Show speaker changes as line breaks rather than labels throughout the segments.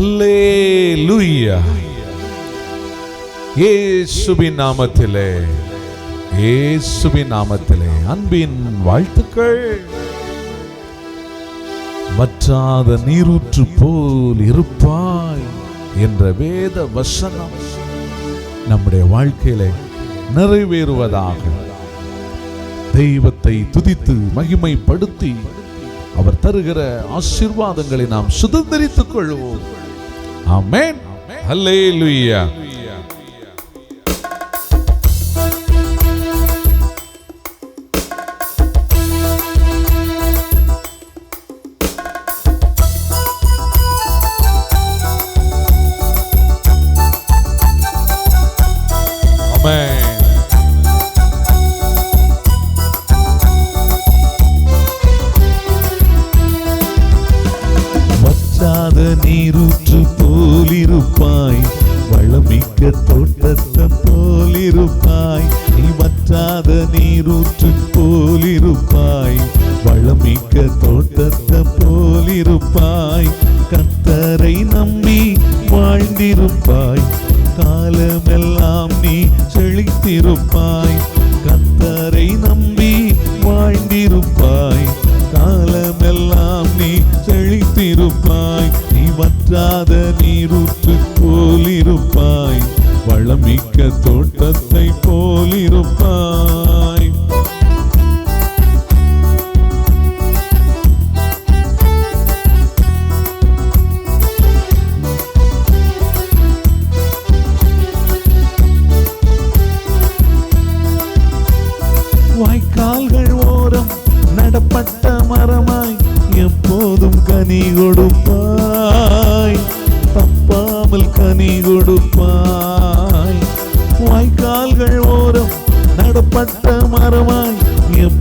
ஹல்லேலூயா இயேசுவின் நாமத்திலே இயேசுவின் நாமத்திலே அன்பின் வாழ்த்துக்கள். வற்றாத நீரூற்று போல் இருப்பாய் என்ற வேத வசனம் நம்முடைய வாழ்க்கையிலே நிறைவேறுவதாக. தெய்வத்தை துதித்து மகிமைப்படுத்தி அவர் தருகிற ஆசீர்வாதங்களை நாம் சுதந்திரித்துக் கொள்வோம்.
ആമേൻ ഹല്ലേലൂയ്യ வளமிக்க தோட்டத்தை போலிருப்பாய். நீ வற்றாத நீரூற்று போலிருப்பாய். வளமிக்க தோட்டத்தை போலிருப்பாய். கத்தரை நம்பி வாழ்ந்திருப்பாய். காலமெல்லாம் நீ செழித்திருப்பாய். கத்தரை நம்பி வாழ்ந்திருப்பாய். காலமெல்லாம் நீ செழித்திருப்பாய். நீ வற்றாத நீரு போலிருப்பாய் வளமிக்க தோட்டத்தை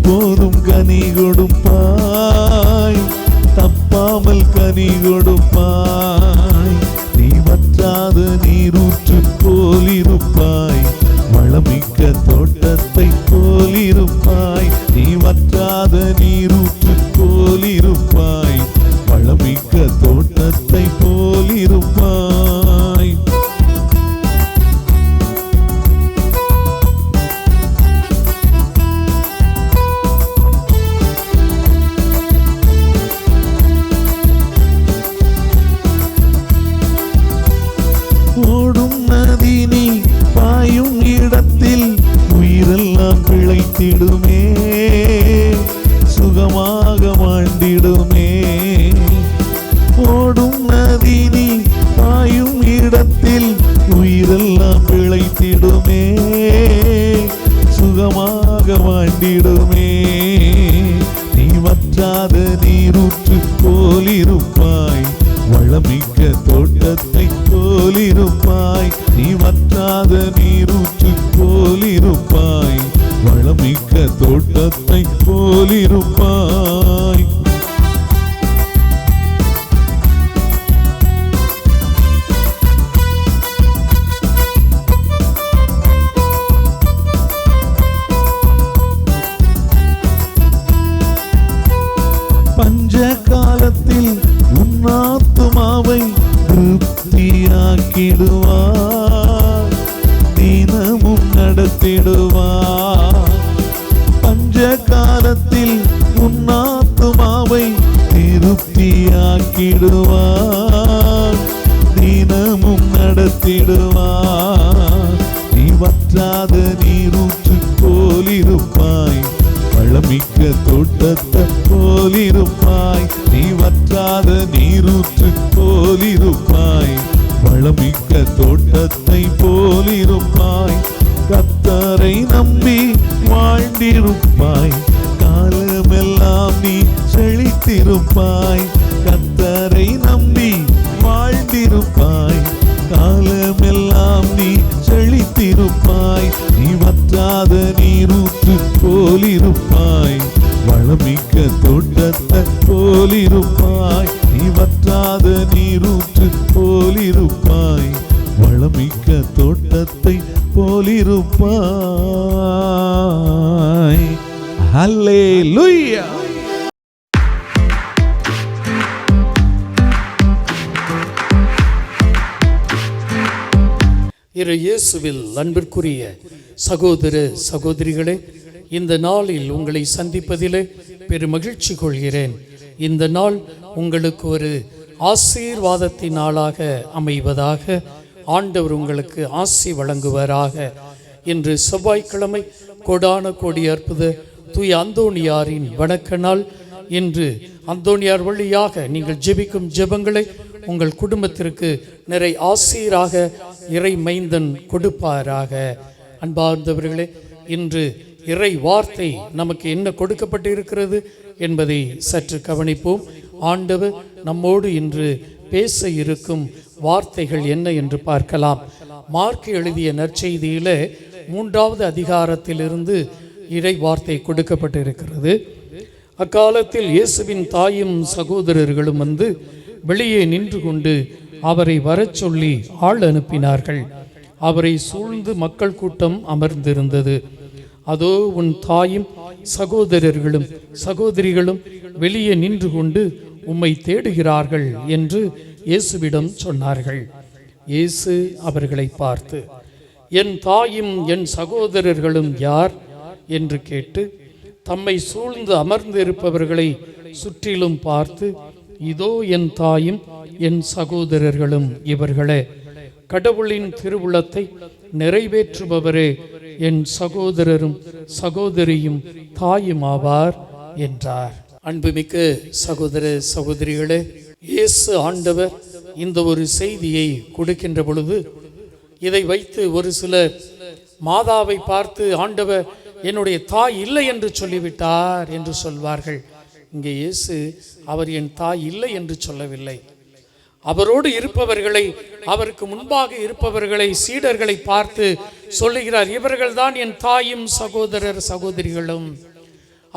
எப்போதும் கனி கொடுப்பாய் மற்ற தோட்டத்தை போலிருப்பாய். நீ வற்றாத நீரூற்று போலிருப்பாய். வளமிக்க தோட்டத்தை போலிருப்பாய். கொண்டிருப்பாய் காலமெல்லாம் நீ செழித்திருப்பாய்.
Hallelujah.
இரு இயேசுவில் அன்பிற்குரிய சகோதர சகோதரிகளே இந்த நாளில் உங்களை சந்திப்பதிலே பெரும் மகிழ்ச்சி கொள்கிறேன் இந்த நாள் உங்களுக்கு ஒரு ஆசீர்வாதத்தின் நாளாக அமைவதாக ஆண்டவர் உங்களுக்கு ஆசி வழங்குவராக இன்று செவ்வாய்க்கிழமை கோடான கோடி அற்புத தூய அந்தோணியாரின் வணக்க நாள் இன்று அந்தோணியார் வழியாக நீங்கள் ஜெபிக்கும் ஜெபங்களை உங்கள் குடும்பத்திற்கு நிறை ஆசிராக இறை மைந்தன் கொடுப்பாராக. அன்பார்ந்தவர்களே இன்று இறை வார்த்தை நமக்கு என்ன கொடுக்கப்பட்டு இருக்கிறது என்பதை சற்று கவனிப்போம். ஆண்டவர் நம்மோடு இன்று பேச இருக்கும் வார்த்தைகள் என்ன என்று பார்க்கலாம். மார்க் எழுதிய நற்செய்தியில மூன்றாவது அதிகாரத்திலிருந்து இறை வார்த்தை கொடுக்கப்பட்டிருக்கிறது. அக்காலத்தில் இயேசுவின் தாயும் சகோதரர்களும் வந்து வெளியே நின்று கொண்டு அவரை வரச் சொல்லி ஆள் அனுப்பினார்கள். அவரை சூழ்ந்து மக்கள் கூட்டம் அமர்ந்திருந்தது. அதோ உன் தாயும் சகோதரர்களும் சகோதரிகளும் வெளியே நின்று கொண்டு உம்மை தேடுகிறார்கள் என்று இயேசுவிடம் சொன்னார்கள். இயேசு அவர்களை பார்த்து என் தாயும் என் சகோதரர்களும் யார்? என்று கேட்டு தம்மை சூழ்ந்து அமர்ந்திருப்பவர்களை சுற்றிலும் பார்த்து இதோ என் தாயும் என் சகோதரர்களும் இவர்களே கடவுளின் திருவுளத்தை நிறைவேற்றுபவரே என் சகோதரரும் சகோதரியும் தாயும் ஆவார் என்றார். அன்புமிக்க சகோதர சகோதரிகளே இயேசு ஆண்டவர் இந்த ஒரு செய்தியை கொடுக்கின்ற பொழுது இதை வைத்து ஒரு சில மாதாவை பார்த்து ஆண்டவர் என்னுடைய தாய் இல்லை என்று சொல்லிவிட்டார் என்று சொல்வார்கள். இங்கே இயேசு அவர் என் தாய் இல்லை என்று சொல்லவில்லை. அவரோடு இருப்பவர்களை அவருக்கு முன்பாக இருப்பவர்களை சீடர்களை பார்த்து சொல்லுகிறார் இவர்கள்தான் என் தாயும் சகோதரர் சகோதரிகளும்.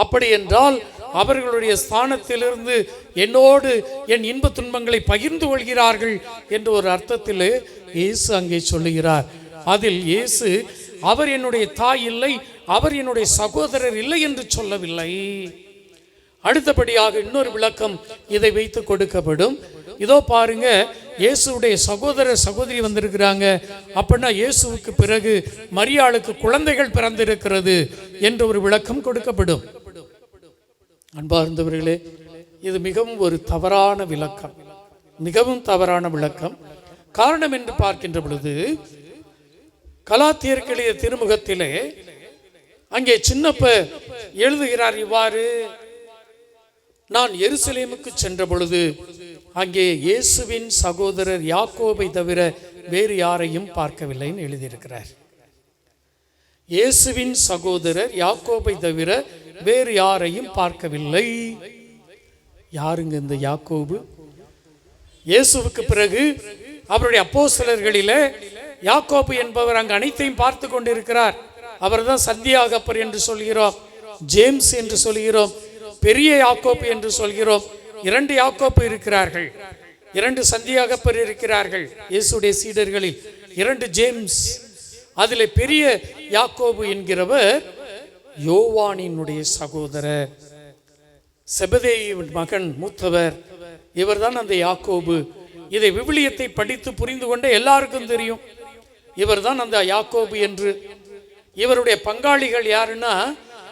அப்படி என்றால் அவர்களுடைய ஸ்தானத்திலிருந்து என்னோடு என் இன்ப துன்பங்களை பகிர்ந்து கொள்கிறார்கள் என்ற ஒரு அர்த்தத்தில் இயேசு அங்கே சொல்லுகிறார். அதில் இயேசு அவர் என்னுடைய தாய் இல்லை அவர் என்னுடைய சகோதரர் இல்லை என்று சொல்லவில்லை. அடுத்தபடியாக இன்னொரு விளக்கம் இதை வைத்து கொடுக்கப்படும். இதோ பாருங்க இயேசுடைய சகோதர சகோதரி வந்திருக்கிறாங்க. அப்படின்னா இயேசுவுக்கு பிறகு மரியாளுக்கு குழந்தைகள் பிறந்திருக்கிறது என்ற ஒரு விளக்கம் கொடுக்கப்படும். அன்பார்ந்தவர்களே இது மிகவும் ஒரு தவறான விளக்கம். மிகவும் தவறான விளக்கம். காரணம் என்று பார்க்கின்ற பொழுது கலாத்தியர்களிய திருமுகத்திலே அங்கே சின்னப்ப எழுதுகிறார் இவ்வாறு நான் எருசலேமுக்கு சென்ற பொழுது அங்கே இயேசுவின் சகோதரர் யாக்கோபை தவிர வேறு யாரையும் பார்க்கவில்லைன்னு எழுதியிருக்கிறார். இயேசுவின் சகோதரர் யாக்கோபை தவிர வேறு யாரையும் பார்க்கவில்லை. யாருங்க இந்த யாக்கோபு? இயேசுவுக்கு பிறகு அவருடைய அப்போ சிலர்களில யாக்கோபு என்பவர் அங்கு அனைத்தையும் பார்த்து கொண்டிருக்கிறார். அவர்தான் சந்தியாகப்பர் என்று சொல்கிறோம் ஜேம்ஸ் என்று சொல்கிறோம் பெரிய யாக்கோப்பு என்று சொல்கிறோம். இரண்டு யாக்கோப்பு இருக்கிறார்கள். இரண்டு சந்தியாகப்பர் இருக்கிறார்கள் இயேசுடைய சீடர்களில். இரண்டு ஜேம்ஸ். அதில் பெரிய யாக்கோபு என்கிறவர் யோவானினுடைய சகோதரர். செபதேயின் மகன் மூத்தவர். இவர்தான் அந்த யாக்கோபு. இதை விவிலியத்தை படித்து புரிந்து கொண்ட எல்லாருக்கும் தெரியும். இவர்தான் அந்த யாக்கோபு என்று. இவருடைய பங்காளிகள் யாருன்னா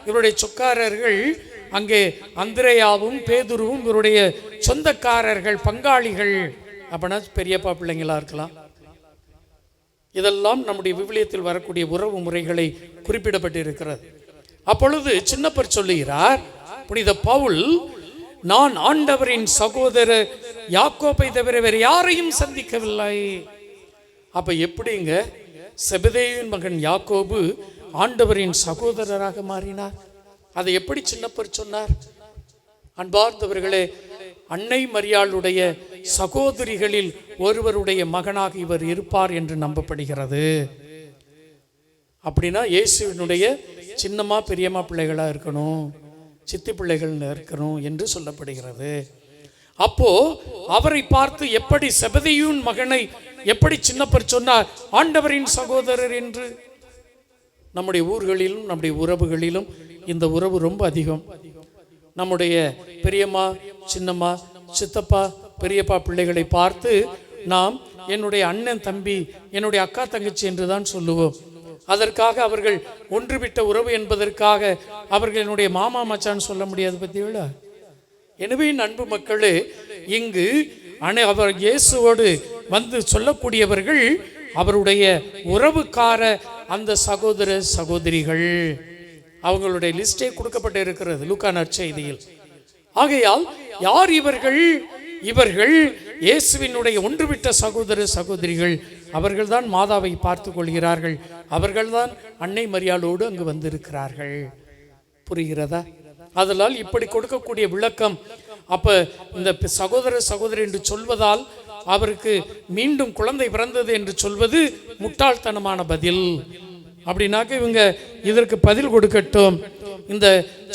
இவருடைய சொக்காரர்கள் அங்கே அந்திரேயாவும் பேதுருவும் இவருடைய சொந்தக்காரர்கள் பங்காளிகள். அப்படின்னா பெரியப்பா பிள்ளைங்களா இருக்கலாம். இதெல்லாம் நம்முடைய விவிலியத்தில் வரக்கூடிய உறவு முறைகளை குறிப்பிடப்பட்டிருக்கிறது. அப்பொழுது சின்னப்பர் சொல்லுகிறார் புனித பவுல் நான் ஆண்டவரின் சகோதரர் யாக்கோப்பை தவிர வேறு யாரையும் சந்திக்கவில்லை. அப்ப எப்படிங்க? செபதேயின் மகன் யாக்கோபு ஆண்டவரின் சகோதரராக மாறினார். அதை எப்படி சின்னப்பர் சொன்னார்? அன்பார்ந்தவர்களே அன்னை மரியாளுடைய சகோதரிகளில் ஒருவருடைய மகனாக இவர் இருப்பார் என்று நம்பப்படுகிறது. அப்படின்னா இயேசுவினுடைய சின்னம்மா பெரியம்மா பிள்ளைகளாக இருக்கணும் சித்தி பிள்ளைகள் இருக்கணும் என்று சொல்லப்படுகிறது. அப்போ அவரை பார்த்து எப்படி செபதியூன் மகனை எப்படி சின்னப்பர் சொன்னார் ஆண்டவரின் சகோதரர் என்று. நம்முடைய ஊர்களிலும் நம்முடைய உறவுகளிலும் இந்த உறவு ரொம்ப அதிகம். நம்முடைய பெரியம்மா சின்னம்மா சித்தப்பா பெரியப்பா பிள்ளைகளை பார்த்து நாம் என்னுடைய அண்ணன் தம்பி என்னுடைய அக்கா தங்கச்சி என்று தான் சொல்லுவோம். அதற்காக அவர்கள் ஒன்றுவிட்ட உறவு என்பதற்காக அவர்கள் என்னுடைய மாமா மச்சான்னு சொல்ல முடியாது பத்தியோட எனவே அன்பு மக்களே இங்கு அனை அவர் இயேசுவோடு வந்து சொல்லக்கூடியவர்கள் அவருடைய உறவுக்கார அந்த சகோதர சகோதரிகள். அவங்களுடைய லிஸ்டே கொடுக்கப்பட்டு இருக்கிறது லூக்கா நற்செய்தியில். ஆகையால் யார் இவர்கள்? இவர்கள் இயேசுவினுடைய ஒன்றுவிட்ட சகோதர சகோதரிகள். அவர்கள்தான் மாதாவை பார்த்து கொள்கிறார்கள். அவர்கள்தான் அன்னை மரியாளோடு அங்கு வந்திருக்கிறார்கள். புரிகிறதா? அதனால் இப்படி கொடுக்கக்கூடிய விளக்கம் அப்ப இந்த சகோதர சகோதரி என்று சொல்வதால் அவருக்கு மீண்டும் குழந்தை பிறந்தது என்று சொல்வது முட்டாள்தனமான பதில். அப்படின்னாக்க இவங்க இதற்கு பதில் கொடுக்கட்டும். இந்த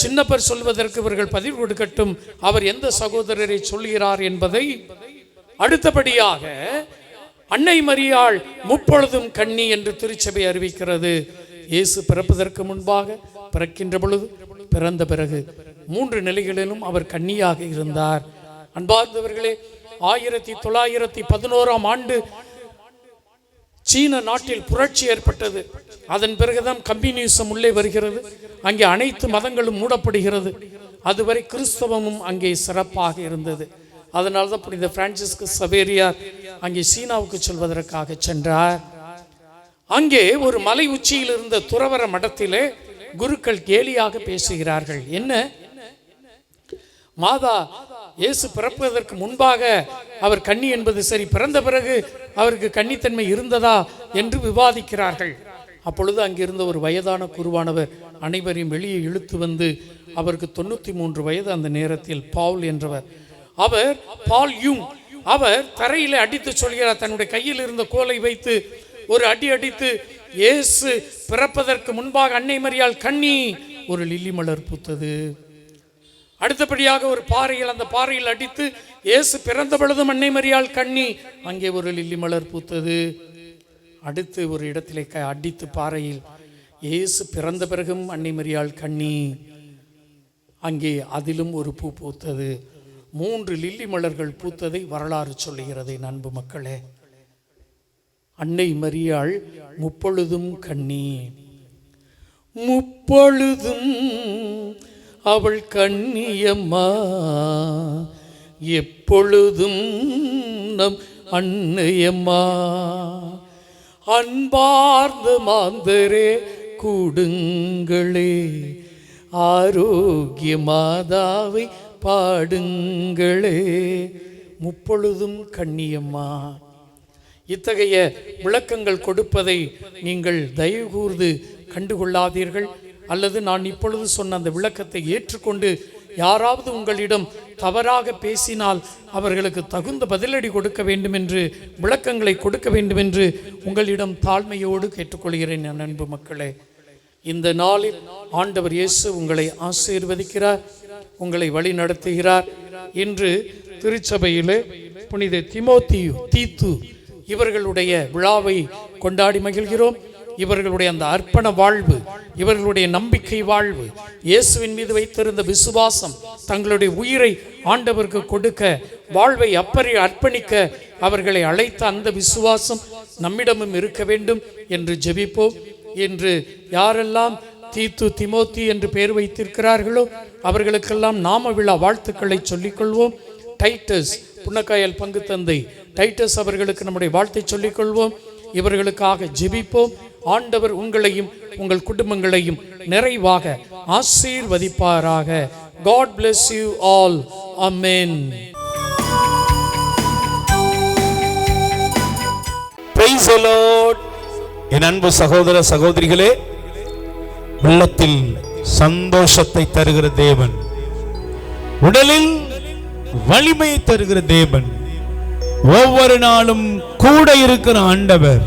சின்னப்பர் சொல்வதற்கு இவர்கள் பதில் கொடுக்கட்டும். அவர் எந்த சகோதரரை சொல்கிறார் என்பதை அடுத்தபடியாக அன்னை மரியாள் முப்பொழுதும் கண்ணி என்று திருச்சபை அறிவிக்கிறது. இயேசு பிறப்பதற்கு முன்பாக பிறக்கின்ற பொழுது பிறந்த பிறகு மூன்று நிலைகளிலும் அவர் கன்னியாக இருந்தார். அன்பார்ந்தவர்களே ஆயிரத்தி தொள்ளாயிரத்தி பதினோராம் ஆண்டு சீன நாட்டில் புரட்சி ஏற்பட்டது. அதன் பிறகுதான் கம்யூனிசம் உள்ளே வருகிறது. அங்கே அனைத்து மதங்களும் மூடப்படுகிறது. அதுவரை கிறிஸ்தவமும் அங்கே சிறப்பாக இருந்தது. அதனால தான் புனித பிரான்சிஸ்கு சவேரியார் அங்கே சீனாவுக்கு செல்வதற்காக சென்றார். அங்கே ஒரு மலை உச்சியில் இருந்த துறவர மடத்திலே குருக்கள் கேலியாக பேசுகிறார்கள். என்ன? மாதா இயேசு பிறப்பதற்கு முன்பாக அவர் கன்னி என்பது சரி பிறந்த பிறகு அவருக்கு கன்னித்தன்மை இருந்ததா என்று விவாதிக்கிறார்கள். அப்பொழுது அங்கிருந்த ஒரு வயதான குருவானவர் அனைவரையும் வெளியே இழுத்து வந்து அவருக்கு தொண்ணூற்றி மூன்று வயது அந்த நேரத்தில் பால் என்றவர். அவர் பால் யூங். அவர் தரையில் அடித்து சொல்கிறார் தன்னுடைய கையில் இருந்த கோலை வைத்து ஒரு அடி அடித்து இயேசு பிறப்பதற்கு முன்பாக அன்னை மரியால் கண்ணி ஒரு லில்லி மலர் பூத்தது. அடுத்தபடியாக ஒரு பாறையில் அந்த பாறையில் அடித்து இயேசு பிறந்த பொழுது அன்னை மறியால் கண்ணி அங்கே ஒரு லில்லி மலர் பூத்தது. அடுத்து ஒரு இடத்திலே க அடித்து பாறையில் இயேசு பிறந்த பிறகும் அன்னை மரியாள் கண்ணி அங்கே அதிலும் ஒரு பூ பூத்தது. மூன்று லில்லி மலர்கள் பூத்ததை வரலாறு சொல்லுகிறது நண்பு அன்பு மக்களே. அன்னை மரியாள் முப்பொழுதும் கண்ணி. முப்பொழுதும் அவள் கண்ணியம்மா எப்பொழுதும் நம் அன்னையம்மா. அன்பார்ந்த மாந்தரே கூடுங்களே ஆரோக்கிய மாதாவை பாடுங்களே. முப்பொழுதும் கண்ணியம்மா. இத்தகைய விளக்கங்கள் கொடுப்பதை நீங்கள் தயவு கூர்ந்து கண்டுகொள்ளாதீர்கள். அல்லது நான் இப்பொழுது சொன்ன அந்த விளக்கத்தை ஏற்றுக்கொண்டு யாராவது உங்களிடம் தவறாக பேசினால் அவர்களுக்கு தகுந்த பதிலடி கொடுக்க வேண்டும் என்று விளக்கங்களை கொடுக்க வேண்டும் என்று உங்களிடம் தாழ்மையோடு கேட்டுக்கொள்கிறேன் என் அன்பு மக்களே. இந்த நாளில் ஆண்டவர் இயேசு உங்களை ஆசீர்வதிக்கிறார் உங்களை வழி நடத்துகிறார் இன்று திருச்சபையிலே புனித திமோத்தியு தீத்து இவர்களுடைய விழாவை கொண்டாடி மகிழ்கிறோம். இவர்களுடைய அந்த அர்ப்பண வாழ்வு இவர்களுடைய நம்பிக்கை வாழ்வு இயேசுவின் மீது வைத்திருந்த விசுவாசம் தங்களுடைய உயிரை ஆண்டவருக்கு கொடுக்க வாழ்வை அப்பறி அர்ப்பணிக்க அவர்களை அழைத்த அந்த விசுவாசம் நம்மிடமும் இருக்க வேண்டும் என்று ஜெபிப்போம். என்று யாரெல்லாம் தீத்து திமோத்தி என்று பெயர் வைத்திருக்கிறார்களோ அவர்களுக்கெல்லாம் நாம விழா வாழ்த்துக்களை சொல்லிக்கொள்வோம். டைட்டஸ் புன்னக்காயல் பங்கு தந்தை டைட்டஸ் அவர்களுக்கு நம்முடைய வாழ்த்தை சொல்லிக்கொள்வோம். இவர்களுக்காக ஜெபிப்போம். ஆண்டவர் உங்களையும் உங்கள் குடும்பங்களையும் நிறைவாக ஆசீர்வதிப்பாராக. God bless
you all amen என் அன்பு சகோதர சகோதரிகளே உள்ளத்தில் சந்தோஷத்தை தருகிற தேவன். உடலில் வலிமையை தருகிற தேவன். ஒவ்வொரு நாளும் கூட இருக்கிற ஆண்டவர்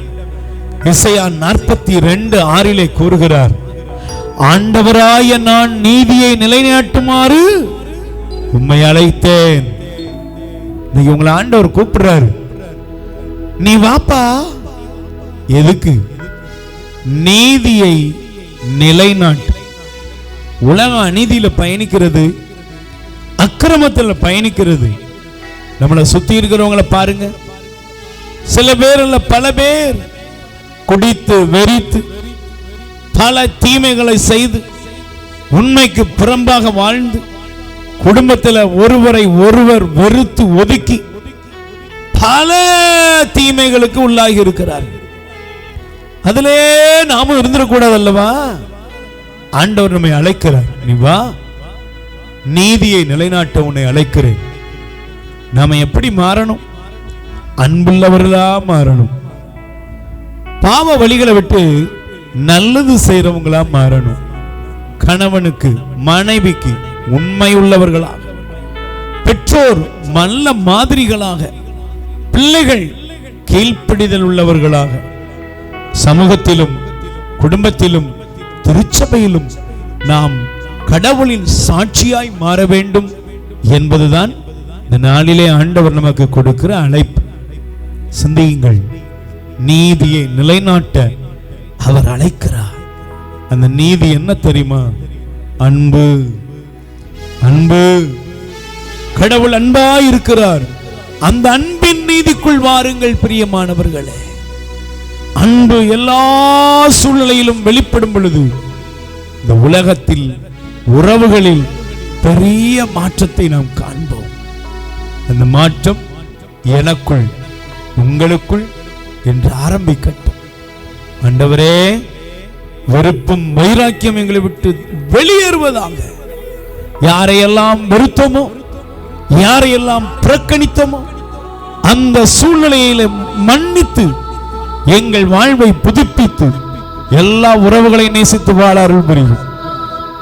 இசையா நாற்பத்தி ரெண்டு ஆறிலே கூறுகிறார் ஆண்டவராய நான் நீதியை நிலைநாட்டுமாறு உண்மை அழைத்தேன். இன்னைக்கு உங்களை ஆண்டவர் கூப்பிடுறாரு. நீ வாப்பா எதுக்கு? நீதியை நிலைநாட்டு. உலக அநீதியில பயணிக்கிறது அக்கிரமத்தில் பயணிக்கிறது. நம்மளை சுத்தி இருக்கிறவங்கள பாருங்க. சில பேர் இல்ல பல பேர் குடித்து வெறித்து பல தீமைகளை செய்து உண்மைக்கு புறம்பாக வாழ்ந்து குடும்பத்தில் ஒருவரை ஒருவர் வெறுத்து ஒதுக்கி பல தீமைகளுக்கு உள்ளாகி இருக்கிறார்கள். அதிலே நாமும் இருந்துடக்கூடாது அல்லவா ஆண்டவர் நம்மை அழைக்கிறார். நீ வா. நீதியை நிலைநாட்ட உன்னை அழைக்கிறேன். நாம எப்படி மாறணும்? அன்புள்ளவர்களா மாறணும். பாவ வழிகளை விட்டு நல்லது செய்யறவங்களா மாறணும். கணவனுக்கு மனைவிக்கு உண்மை உள்ளவர்களாக. பெற்றோர் நல்ல மாதிரிகளாக. பிள்ளைகள் கீழ்ப்பிடிதல் உள்ளவர்களாக. சமூகத்திலும் குடும்பத்திலும் திருச்சபையிலும் நாம் கடவுளின் சாட்சியாய் மாற வேண்டும் என்பதுதான் இந்த நாளிலே ஆண்டவர் நமக்கு கொடுக்கிற அழைப்பு சிந்தியுங்கள் நீதியை நிலைநாட்ட அவர் அழைக்கிறார். அந்த நீதி என்ன தெரியுமா? அன்பு. அன்பு. கடவுள் அன்பா இருக்கிறார். அந்த அன்பின் நீதிக்குள் வாருங்கள் பிரியமானவர்களே. அன்பு எல்லா சூழ்நிலையிலும் வெளிப்படும் பொழுது இந்த உலகத்தில் உறவுகளில் பெரிய மாற்றத்தை நாம் காண்போம். அந்த மாற்றம் எனக்குள் உங்களுக்குள் என்று ஆரம்பிக்கட்டும். ஆண்டவரே வெறுப்பும் வைராக்கியம் எங்களை விட்டு வெளியேறுவதாக. யாரையெல்லாம் வெறுத்தோமோ யாரையெல்லாம் புறக்கணித்தோமோ அந்த சூழ்நிலையில மன்னித்து எங்கள் வாழ்வை புதுப்பித்து எல்லா உறவுகளையும் நேசித்து வாழ அருள் புரியும்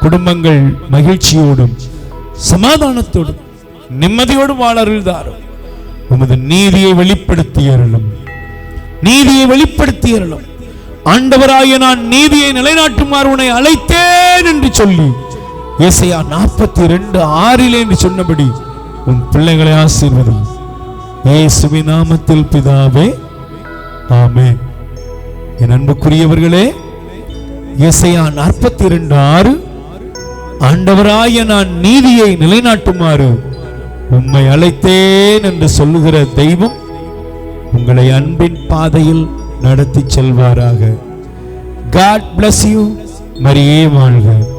குடும்பங்கள் மகிழ்ச்சியோடும் சமாதானத்தோடும் நிம்மதியோடு வாழ அருள்தாரும். உமது நீதியை வெளிப்படுத்தி அருளும். நீதியை வெளிப்படுத்தி அருளும். ஆண்டவராய நான் நீதியை நிலைநாட்டுமாறு உன்னை அழைத்தேன் என்று சொல்லி ஏசையா நாற்பத்தி ரெண்டு ஆறிலே என்று சொன்னபடி உன் பிள்ளைகளை ஆசீர்வதும். இயேசுவி நாமத்தில் பிதாவே ஆமே என் அன்புக்குரியவர்களே ஏசையா நாற்பத்தி ரெண்டு ஆறு ஆண்டவராய நான் நீதியை நிலைநாட்டுமாறு உம்மை அழைத்தேன் என்று சொல்லுகிற தெய்வம் உங்களை அன்பின் பாதையில் நடத்தி செல்வாராக. காட் பிளஸ் யூ மரியே வாழ்க.